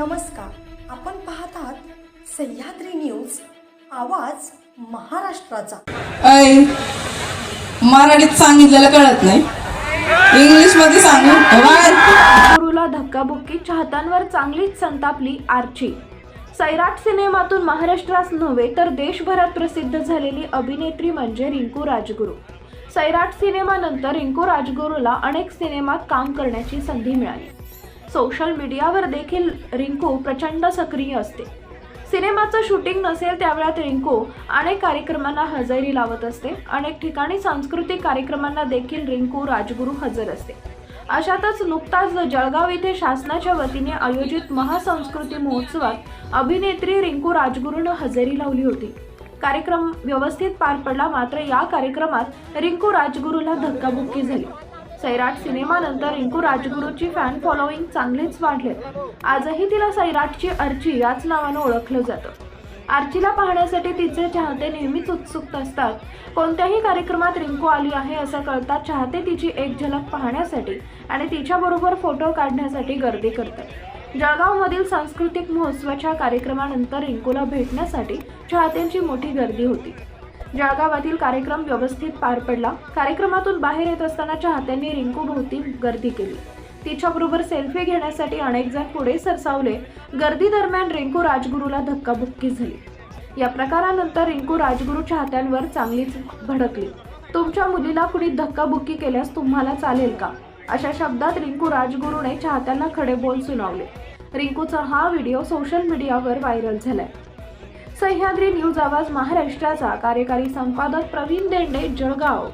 नमस्कार. आपण पाहत आहात सह्याद्री न्यूज आवाज महाराष्ट्राचा. ऐ मराठीत सांगितलेलं कळत नाही. इंग्लिशमध्ये सांगू गुरुला धक्काबुक्की चाहत्यांवर चांगलीच संतापली आर्ची. सैराट सिनेमातून महाराष्ट्रास नव्हे तर देशभरात प्रसिद्ध झालेली अभिनेत्री म्हणजे रिंकू राजगुरू. सैराट सिनेमानंतर रिंकू राजगुरूला अनेक सिनेमात काम करण्याची संधी मिळाली. सोशल मीडियावर देखील रिंकू प्रचंड सक्रिय असते. सिनेमाचं शूटिंग नसेल त्यावेळात रिंकू अनेक कार्यक्रमांना हजेरी लावत असते. अनेक ठिकाणी सांस्कृतिक कार्यक्रमांना देखील रिंकू राजगुरू हजर असते. अशातच नुकताच जळगाव येथे शासनाच्या वतीने आयोजित महासंस्कृती महोत्सवात अभिनेत्री रिंकू राजगुरूनं हजेरी लावली होती. कार्यक्रम व्यवस्थित पार पडला मात्र या कार्यक्रमात रिंकू राजगुरूला धक्काबुक्की झाली. सैराट सिनेमानंतर रिंकू राजगुरूची फॅन फॉलोईंग चांगलीच वाढले. आजही तिला सैराटची अर्ची याच नावानं ओळखलं जातं. आर्चीला पाहण्यासाठी तिचे चाहते नेहमीच उत्सुक असतात. कोणत्याही कार्यक्रमात रिंकू आली आहे असं कळतात चाहते तिची एक झलक पाहण्यासाठी आणि तिच्याबरोबर फोटो काढण्यासाठी गर्दी करतात. जळगावमधील सांस्कृतिक महोत्सवाच्या कार्यक्रमानंतर रिंकूला भेटण्यासाठी चाहत्यांची मोठी गर्दी होती. जळगावातील कार्यक्रम व्यवस्थित पार पडला. कार्यक्रमातून बाहेर येत असताना चाहत्यांनी रिंकू भोवती गर्दी केली. तिच्याबरोबर सेल्फी घेण्यासाठी अनेक जण पुढे सरसावले. गर्दी दरम्यान रिंकू राजगुरूला धक्काबुक्की झाली. या प्रकारानंतर रिंकू राजगुरू चाहत्यांवर चांगलीच भडकली. तुमच्या मुलीला कुणी धक्काबुक्की केल्यास तुम्हाला चालेल का? अशा शब्दात रिंकू राजगुरूने चाहत्यांना खडे बोल सुनावले. रिंकूचा हा व्हिडिओ सोशल मीडियावर व्हायरल झालाय. सह्याद्री न्यूज आवाज महाराष्ट्राचा कार्यकारी संपादक प्रवीण देंडे जळगाव.